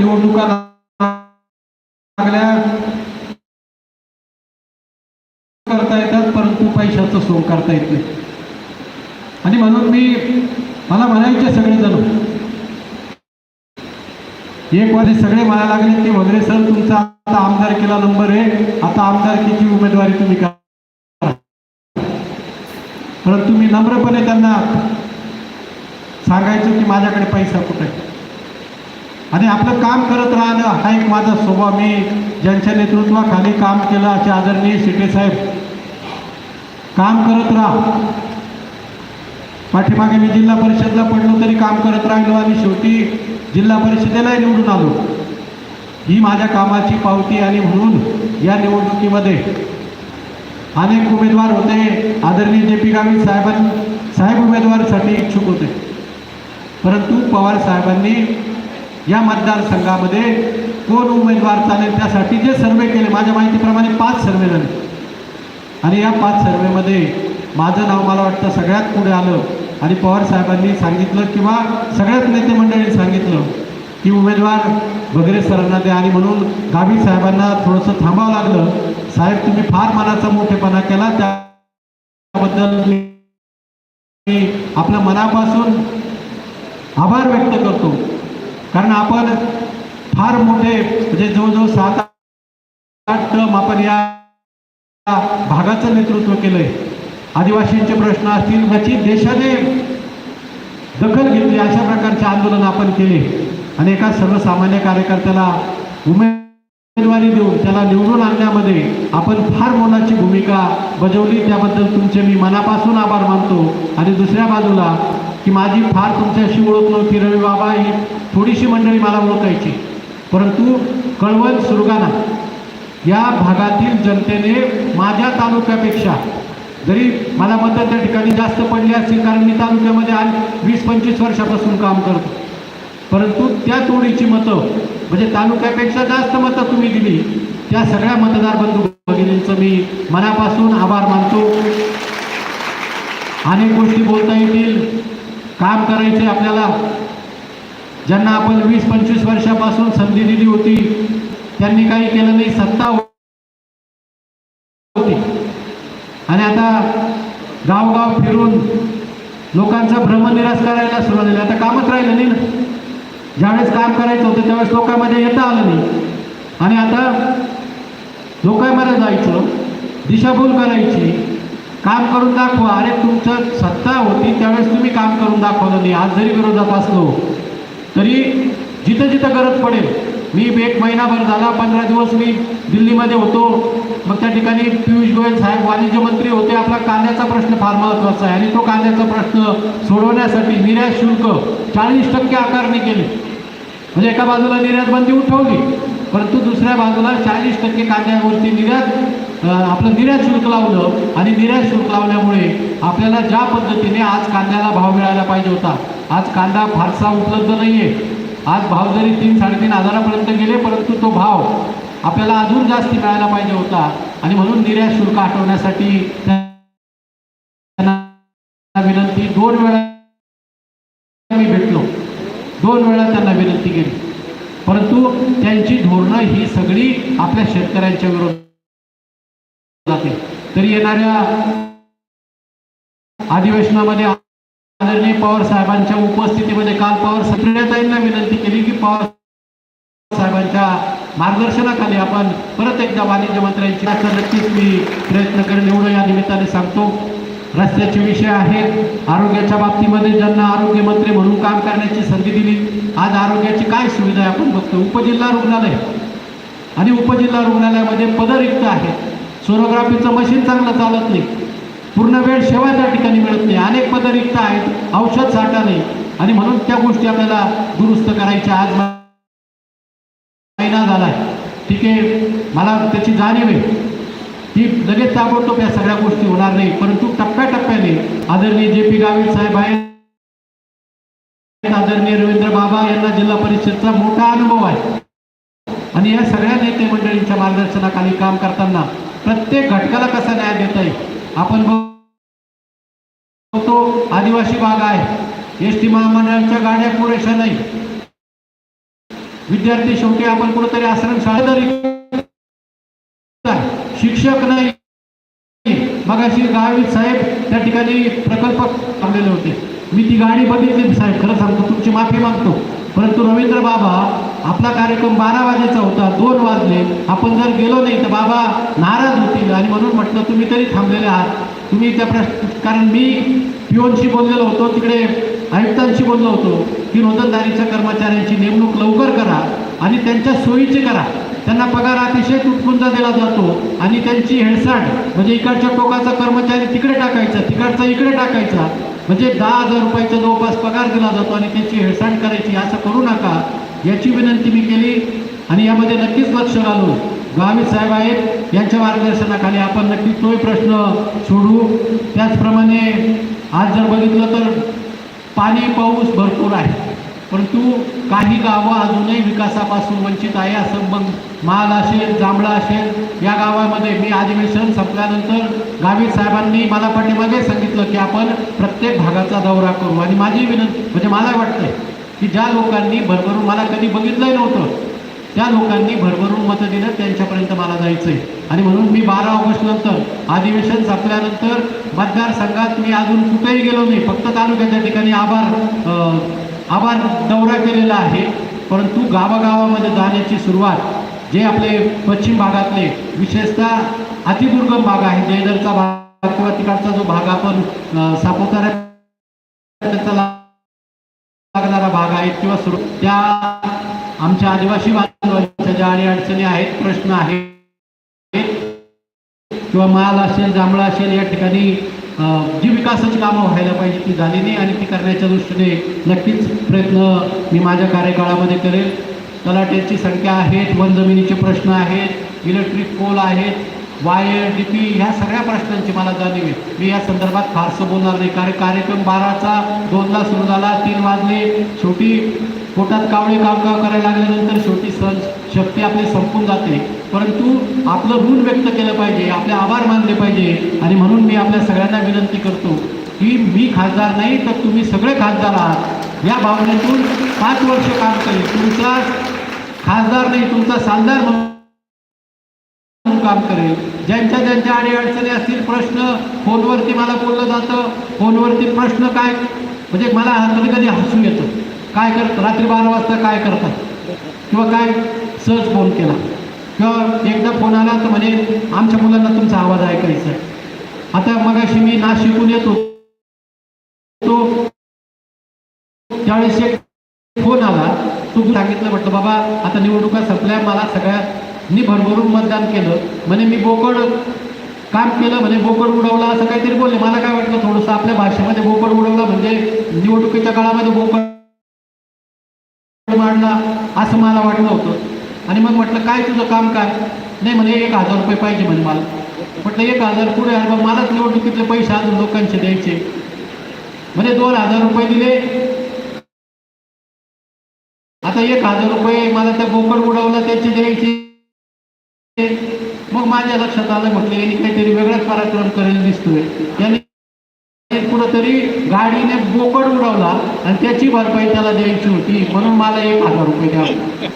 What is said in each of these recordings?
निवडणुका लागल्या. करता येतात परंतु पैशाचं सोंग करता येत नाही. आणि म्हणून मी मला म्हणायचे सगळेजण एक वाजे सगळे मला लागले ते वगैरे सर तुमचा आता आमदार केला नंबर आहे आता आमदारकीची उमेदवारी तुम्ही करा. परंतु मी नम्रपणे त्यांना सांगायचो की माझ्याकडे पैसा कुठे आणि आपलं काम करत राहणं हा एक माझा स्वभाव. मी ज्यांच्या नेतृत्वाखाली काम केलं असे आदरणीय शिटे साहेब काम करत राहा. पाठीमागे मी जिल्हा परिषदला पडलो तरी काम करत राहिलो आणि शेवटी जिल्हा परिषदेलाही निवडून आलो. ही माझ्या कामाची पावती आणि म्हणून या निवडणुकीमध्ये अनेक उमेदवार होते. आदरणीय जे पी गावित साहेबां साहेब उमेदवारसाठी इच्छुक होते. परंतु पवार साहेबांनी या मतदारसंघामध्ये कोण उमेदवार चालेल त्यासाठी जे सर्वे केले माझ्या माहितीप्रमाणे पाच सर्वे झाले. आणि या पाच सर्वेमध्ये माझं नाव मला वाटतं सगळ्यात पुढे आलं. आणि पवार साहेबांनी सांगितलं किंवा सगळ्याच नेते मंडळींनी सांगितलं की उमेदवार वगैरे सरांना द्या. आणि म्हणून गावी साहेबांना थोडंसं थांबावं लागलं. साहेब तुम्ही फार मनाचा मोठेपणा केला. त्याबद्दल मी आपल्या मनापासून आभार व्यक्त करतो. कारण आपण फार मोठे म्हणजे जवळजवळ सात आठ टम आपण या भागाचं नेतृत्व केलंय. आदिवासींचे प्रश्न असतील याची देशाने दखल घेतली अशा प्रकारचे आंदोलन आपण केले. आणि एका सर्वसामान्य कार्यकर्त्याला उमेदवारी देऊन त्याला निवडून आणण्यामध्ये आपण फार मोलाची भूमिका बजावली. त्याबद्दल तुमचे मी मनापासून आभार मानतो. आणि दुसऱ्या बाजूला की माझी फार तुमच्याशी ओळख नव्हती रवी बाबा ही थोडीशी मंडळी मला ओळखायची. परंतु कळवण सुरगाणा या भागातील जनतेने माझ्या तालुक्यापेक्षा जरी मला मतं त्या ठिकाणी जास्त पडली असतील कारण मी तालुक्यामध्ये आज वीस पंचवीस वर्षापासून काम करतो. परंतु त्या तोडीची मतं म्हणजे तालुक्यापेक्षा जास्त मतं तुम्ही दिली त्या सगळ्या मतदार बंधू भगिनींचं मी मनापासून आभार मानतो. अनेक गोष्टी बोलता येतील. काम करायचे आपल्याला. ज्यांना आपण वीस पंचवीस वर्षापासून संधी दिली होती त्यांनी काही केलं नाही सत्ता होती. आणि आता गावगाव फिरून लोकांचा भ्रमनिराश करायला सुरुवात झाली. आता कामच राहिलं नाही ना. ज्यावेळेस काम करायचं होतं त्यावेळेस लोकांमध्ये येता आलं नाही. आणि आता लोकांमध्ये जायचं दिशाभूल करायची. काम करून दाखवा. अरे तुमचं सत्ता होती त्यावेळेस तुम्ही काम करून दाखवलं. नाही आज जरी विरोधात असलो तरी जिथं जिथं गरज पडेल मी एक महिनाभर झाला पंधरा दिवस मी दिल्लीमध्ये होतो. मग त्या ठिकाणी पियुष गोयल साहेब वाणिज्य मंत्री होते. आपला कांद्याचा प्रश्न फार महत्त्वाचा आहे. आणि तो कांद्याचा प्रश्न सोडवण्यासाठी निर्यात शुल्क चाळीस टक्के आकारणी केली. म्हणजे एका बाजूला निर्यात बंदी उठवली परंतु दुसऱ्या बाजूला चाळीस टक्के कांद्यावरती निर्यात आपलं निर्यात शुल्क लावलं आणि निर्यात शुल्क लावल्यामुळे आपल्याला ज्या पद्धतीने आज कांद्याला भाव मिळायला पाहिजे होता आज कांदा फारसा उपलब्ध नाही आहे आज भाव जरी तीन साडेतीन हजारापर्यंत गेले परंतु तो भाव आपल्याला अजून जास्त मिळायला पाहिजे होता आणि म्हणून निर्यात शुल्क हटवण्यासाठी त्यांना विनंती दोन वेळा मी भेटलो. दोन वेळा त्यांना विनंती केली. परंतु त्यांची धोरणं ही सगळी आपल्या शेतकऱ्यांच्या विरोधात तरी येणाऱ्या अधिवेशनामध्ये आदरणीय पवार साहेबांच्या उपस्थितीमध्ये काल पवार सक्रियताईंना विनंती केली की पवार साहेबांच्या मार्गदर्शनाखाली आपण परत एकदा वाणिज्य मंत्र्यांची नक्कीच मी प्रयत्न करेन. एवढं या निमित्ताने सांगतो. रस्त्याचे विषय आहेत. आरोग्याच्या बाबतीमध्ये ज्यांना आरोग्यमंत्री म्हणून काम करण्याची संधी दिली आज आरोग्याची काय सुविधा आहे आपण बघतो. उपजिल्हा रुग्णालय. आणि उपजिल्हा रुग्णालयामध्ये पदरिक्त आहेत. सोनोग्राफीचं मशीन चांगलं चालत नाही. पूर्ण वेळ सेवा त्या ठिकाणी मिळत नाही. अनेक पदरिक्त आहेत. औषध साठा नाही आणि म्हणून त्या गोष्टी आपल्याला दुरुस्त करायच्या आज महिना आहे ठीक आहे. मला त्याची जाणीव आहे. की लगेच ताबडतोब या सगळ्या गोष्टी होणार नाही परंतु टप्प्याटप्प्याने आदरणीय जे पी गावित साहेब आहेत आदरणीय रवींद्र बाबा यांना जिल्हा परिषदचा मोठा अनुभव आहे. आणि या सगळ्या नेते मंडळींच्या मार्गदर्शनाखाली काम करताना प्रत्येक घटकाला कसा न्याय देता येईल आपण बघतो आदिवासी भाग आहे. एस टी महामंडळाच्या गाड्या पुरेशा नाही विद्यार्थी शेवटी आपण कुठेतरी आश्रम शाळा शिक्षक नाही. मगाशी गावी साहेब त्या ठिकाणी प्रकल्प थांबलेले होते. मी ती गाडी बघितली साहेब खरं सांगतो तुमची माफी मागतो. परंतु रवींद्र बाबा आपला कार्यक्रम बारा वाजेचा होता दोन वाजले. आपण जर गेलो नाही तर बाबा नाराज होतील. आणि म्हणून म्हटलं तुम्ही तरी थांबलेले आहात. तुम्ही त्या प्रश्न कारण मी पिओनशी बोललेलो होतो तिकडे आयुक्तांशी बोललो होतो की नोंदणदारीच्या कर्मचाऱ्यांची नेमणूक लवकर करा आणि त्यांच्या सोयीची करा. त्यांना पगार अतिशय तुटपुंजा दिला जातो. आणि त्यांची हेडसाट म्हणजे इकडच्या टोकाचा कर्मचारी तिकडे टाकायचा तिकडचा इकडे टाकायचा म्हणजे दहा हजार रुपयाचा जवळपास पगार दिला जातो आणि त्याची हेळसांड करायची. असं करू नका. याची विनंती मी केली आणि यामध्ये नक्कीच लक्ष घालून गावित साहेब आहेत यांच्या मार्गदर्शनाखाली आपण नक्कीच तोही प्रश्न सोडू. त्याचप्रमाणे आज जर बघितलं तर पाणी पाऊस भरपूर आहे. परंतु काही गावं अजूनही विकासापासून वंचित आहे असं मग माल असेल जांभळा असेल या गावामध्ये मी अधिवेशन संपल्यानंतर गावित साहेबांनी मला पाठीमागे सांगितलं की आपण प्रत्येक भागाचा दौरा करू. आणि माझी विनंती म्हणजे मला वाटतंय की ज्या लोकांनी भरभरून मला कधी बघितलंही नव्हतं त्या लोकांनी भरभरून मतं दिलं त्यांच्यापर्यंत मला जायचं आहे आणि म्हणून मी बारा ऑगस्ट नंतर अधिवेशन संपल्यानंतर मतदारसंघात मी अजून कुठेही गेलो नाही फक्त तालुक्याच्या ठिकाणी आभार आभार दौरा केलेला आहे परंतु गावागावामध्ये जाण्याची सुरुवात जे आपले पश्चिम भागातले विशेषतः अतिदुर्गम भाग आहे जयदरचा भाग किंवा तिकडचा जो भाग आपण अं, सापुतारा लागणारा भाग आहे किंवा सुरू त्या आमच्या आदिवासी बांधवांच्या ज्या अडचणी आहेत प्रश्न आहेत किंवा माल असेल जांभळा असेल या ठिकाणी जी विकासाची कामं व्हायला पाहिजे ती झाली नाही आणि ती करण्याच्या दृष्टीने नक्कीच प्रयत्न मी माझ्या कार्यकाळामध्ये करेल. तलाट्यांची संख्या आहेत वन जमिनीचे प्रश्न आहेत इलेक्ट्रिक पोल आहेत वायर डी पी ह्या सगळ्या प्रश्नांची मला जाणीव आहे. मी या संदर्भात फारसं बोलणार नाही. कारण कार्यक्रम बाराचा दोनला सुरू झाला तीन वाजले शेवटी पोटात कावळे कावकाव करायला लागल्यानंतर शेवटी सहज शक्ती आपली संपून जाते. परंतु आपलं ऋण व्यक्त केलं पाहिजे आपले आभार मानले पाहिजे आणि म्हणून मी आपल्या सगळ्यांना विनंती करतो की मी खासदार नाही तर तुम्ही सगळे खासदार आहात. या भावनेतून पाच वर्ष काम करेल तुमचा खासदार नाही तुमचा सालदार म्हणून काम करेल. ज्यांच्या ज्यांच्या आणि अडचणी असतील प्रश्न फोनवरती मला बोललं जातं. फोनवरती प्रश्न काय? म्हणजे मला कधी कधी हसू येतं. काय करत? रात्री बारा वाजता काय करतात? किंवा काय सहज फोन केला? किंवा एकदा फोन आला तर म्हणे आमच्या मुलांना तुमचा आवाज ऐकायचा आता मगाशी मी ना शिकून येतो. तो त्यावेळेस एक फोन आला. तू सांगितलं म्हटलं बाबा आता निवडणुका संपल्या. मला सगळ्यांनी भरभरून मतदान केलं. म्हणे मी बोकड काम केलं. म्हणे बोकड उडवला असं काहीतरी बोलले. मला काय वाटलं थोडंसं आपल्या भाषेमध्ये बोकड उडवला म्हणजे निवडणुकीच्या काळामध्ये बोकड वाढला असं मला वाटलं होतं. आणि मग म्हटलं काय तुझं काम काय नाही म्हणे एक हजार रुपये पाहिजे म्हणे मला. म्हटलं एक हजार पुढे आहे मग मलाच निवडणुकीतले पैसे अजून लोकांचे द्यायचे. म्हणे दोन हजार रुपये दिले. आता एक हजार रुपये मला त्या बोकड उडवला त्याचे द्यायचे. मग माझ्या लक्षात आलं म्हटलं यांनी काहीतरी वेगळाच पराक्रम करेल दिसतोय. यांनी कुठंतरी गाडीने बोकड उडवला आणि त्याची भरपाई त्याला द्यायची होती म्हणून मला एक हजार रुपये द्यावे.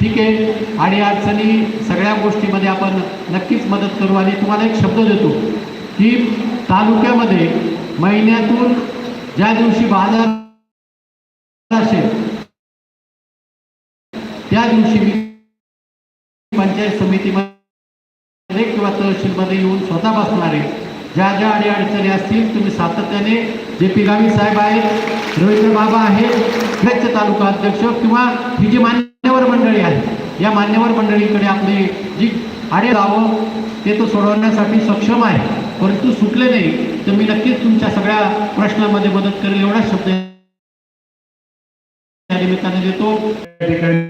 ठीक आहे? आणि अडचणी सगळ्या गोष्टीमध्ये आपण नक्कीच मदत करू आणि तुम्हाला एक शब्द देतो की तालुक्यामध्ये महिन्यातून ज्या दिवशी बाजार असेल त्या दिवशी मी पंचायत समितीमध्ये किंवा तहसीलमध्ये येऊन स्वतः बसणारे ज्या ज्या अडी अडचणी असतील तुम्ही सातत्याने जे पी गावी साहेब आहेत रवींद्र बाबा आहेत कच्छ तालुका अध्यक्ष किंवा ही जी मान्यवर मंडळी आहे या मान्यवर मंडळीकडे आपले जी आडे लावं ते तो सोडवण्यासाठी सक्षम आहे. परंतु सुटले नाही तर मी नक्कीच तुमच्या सगळ्या प्रश्नामध्ये मदत करेल एवढा शब्द या निमित्ताने देतो या ठिकाणी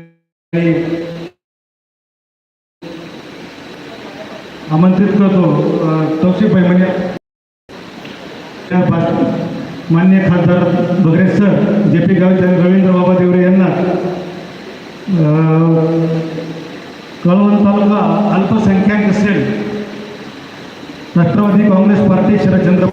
आमंत्रित करतो अ, तौसिफभाई म्हणजे त्या मान्य खासदार बगरे सर जे पी गावित आणि रवींद्र बाबा देवरे यांना कळवण तालुका अल्पसंख्याक असेल राष्ट्रवादी काँग्रेस पार्टी शरदचंद्र